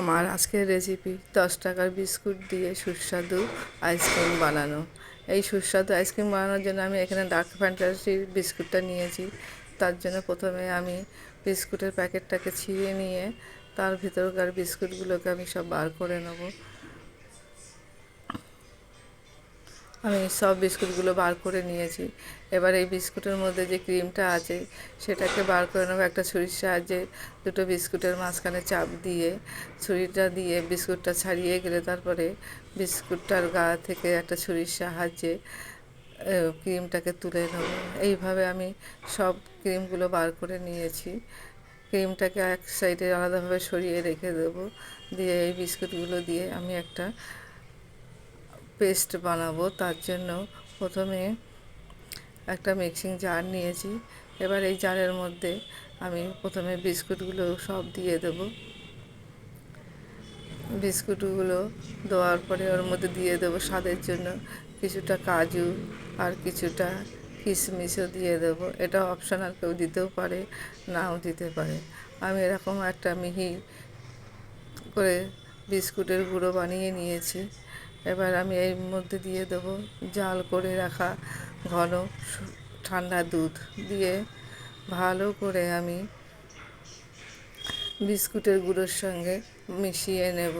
আমার আজকের রেসিপি দশ টাকার বিস্কুট দিয়ে সুস্বাদু আইসক্রিম বানানো। এই সুস্বাদু আইসক্রিম বানানোর জন্য আমি এখানে ডার্ক ফ্যান্টাসির বিস্কুটটা নিয়েছি। তার জন্য প্রথমে আমি বিস্কুটের প্যাকেটটাকে ছিঁড়ে নিয়ে তার ভিতরকার বিস্কুটগুলোকে আমি সব বার করে নেব। আমি সব বিস্কুটগুলো বার করে নিয়েছি। এবার এই বিস্কুটের মধ্যে যে ক্রিমটা আছে, সেটাকে বার করে নেব একটা ছুরির সাহায্যে। দুটো বিস্কুটের মাঝখানে চাপ দিয়ে, ছুরিটা দিয়ে বিস্কুটটা ছাড়িয়ে গেলে তারপরে বিস্কুটটার গা থেকে একটা ছুরির সাহায্যে ক্রিমটাকে তুলে নেব। এইভাবে আমি সব ক্রিমগুলো বার করে নিয়েছি। ক্রিমটাকে এক সাইডে আলাদাভাবে সরিয়ে রেখে দেবো। দিয়ে এই বিস্কুটগুলো দিয়ে আমি একটা পেস্ট বানাবো, তার জন্য প্রথমে একটা মিক্সিং জার নিয়েছি। এবার এই জারের মধ্যে আমি প্রথমে বিস্কুটগুলো সব দিয়ে দেবো। বিস্কুটগুলো দেওয়ার পরে ওর মধ্যে দিয়ে দেবো স্বাদের জন্য কিছুটা কাজু আর কিছুটা কিশমিশও দিয়ে দেবো। এটা অপশনাল কেউ দিতেও পারে, নাও দিতে পারে। আমি এরকম একটা মিহি করে বিস্কুটের গুঁড়ো বানিয়ে নিয়েছি। এবার আমি এর মধ্যে দিয়ে দেবো জাল করে রাখা ঘন ঠান্ডা দুধ দিয়ে ভালো করে আমি বিস্কুটের গুঁড়োর সঙ্গে মিশিয়ে নেব।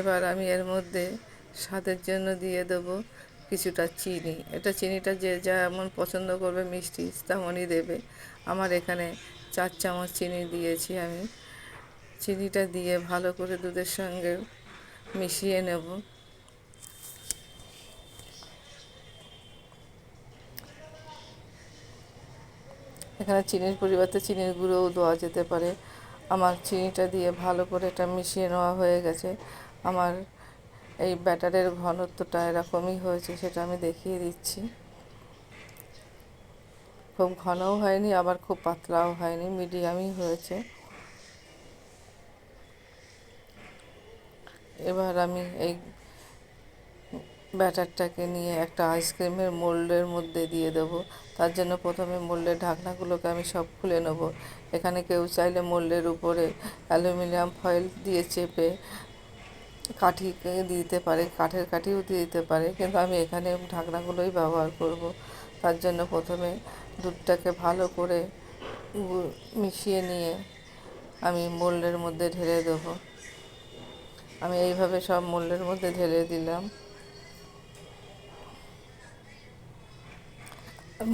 এবার আমি এর মধ্যে স্বাদের জন্য দিয়ে দেবো কিছুটা চিনি। এটা চিনিটা যে যেমন পছন্দ করবে মিষ্টি তেমনই দেবে। আমার এখানে চার চামচ চিনি দিয়েছি আমি। চিনিটা দিয়ে ভালো করে দুধের সঙ্গে মিশিয়ে নেব। এখানে চিনির পরিবর্তে চিনির গুঁড়োও দেওয়া যেতে পারে। আমার চিনিটা দিয়ে ভালো করে এটা মিশিয়ে নেওয়া হয়ে গেছে। আমার এই ব্যাটারের ঘনত্বটা এরকমই হয়েছে সেটা আমি দেখিয়ে দিচ্ছি। খুব ঘনও হয়নি, আবার খুব পাতলাও হয়নি, মিডিয়ামই হয়েছে। এবার আমি এই ব্যাটারটাকে নিয়ে একটা আইসক্রিমের মোল্ডের মধ্যে দিয়ে দেবো। তার জন্য প্রথমে মোল্ডের ঢাকনাগুলোকে আমি সব খুলে নেব। এখানে কেউ চাইলে মোল্ডের উপরে অ্যালুমিনিয়াম ফয়েল দিয়ে চেপে কাঠি দিতে পারে, কাঠের কাঠিও দিয়ে দিতে পারে, কিন্তু আমি এখানে ঢাকনাগুলোই ব্যবহার করব। তার জন্য প্রথমে দুধটাকে ভালো করে মিশিয়ে নিয়ে আমি মোল্ডের মধ্যে ঢেলে দেবো। আমি এইভাবে সব মূল্যের মধ্যে ঢেলে দিলাম।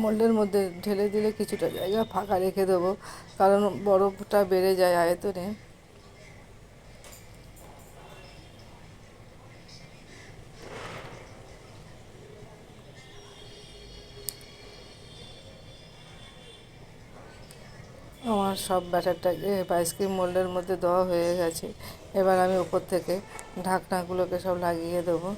মূল্যের মধ্যে ঢেলে দিলে কিছুটা জায়গা ফাঁকা রেখে দেবো, কারণ বরফটা বেড়ে যায় আয়তনে। আমার সব ব্যাটারটাকে আইসক্রিম মোল্ডের মধ্যে দেওয়া হয়ে গেছে। এবার আমি উপর থেকে ঢাকনাগুলোকে সব লাগিয়ে দেবো।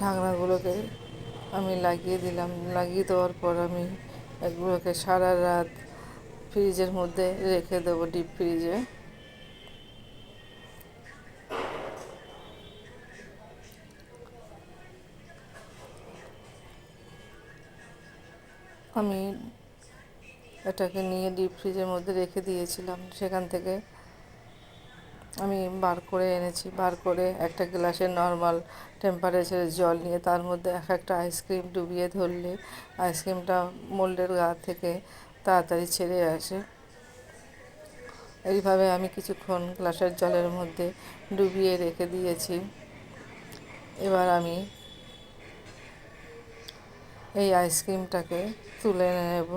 ঢাকনাগুলোকে আমি লাগিয়ে দিলাম। লাগিয়ে দেওয়ার পর আমি এগুলোকে সারা রাত ফ্রিজের মধ্যে রেখে দেবো, ডিপ ফ্রিজে। আমি এটাকে নিয়ে ডিপ ফ্রিজের মধ্যে রেখে দিয়েছিলাম। সেখান থেকে আমি বার করে এনেছি। বার করে একটা গ্লাসে নর্মাল টেম্পারেচারের জল নিয়ে তার মধ্যে এক একটা আইসক্রিম ডুবিয়ে ধরলে আইসক্রিমটা মোল্ডের গা থেকে তাড়াতাড়ি ছেড়ে আসে। এইভাবে আমি কিছুক্ষণ গ্লাসের জলের মধ্যে ডুবিয়ে রেখে দিয়েছি। এবার আমি এই আইসক্রিমটাকে তুলে নেব।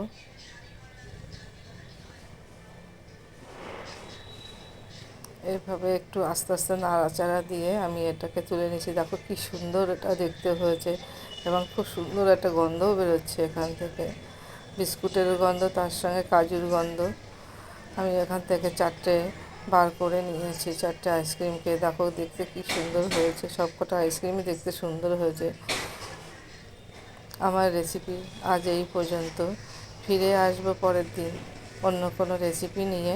এভাবে একটু আস্তে আস্তে নাড়াচাড়া দিয়ে আমি এটাকে তুলে নিয়েছি। দেখো কি সুন্দর এটা দেখতে হয়েছে এবং খুব সুন্দর একটা গন্ধও বেরোচ্ছে এখান থেকে। বিস্কুটের গন্ধ, তার সঙ্গে কাজুর গন্ধ। আমি এখান থেকে চারটে বার করে নিয়েছি, চারটে আইসক্রিমকে দেখো দেখতে কি সুন্দর হয়েছে, সবকটা আইসক্রিমই দেখতে সুন্দর হয়েছে। আমার রেসিপি আজ এই পর্যন্ত। ফিরে আসব পরের দিন। অন্য কোনো রেসিপি নিয়ে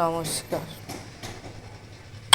নমস্কার।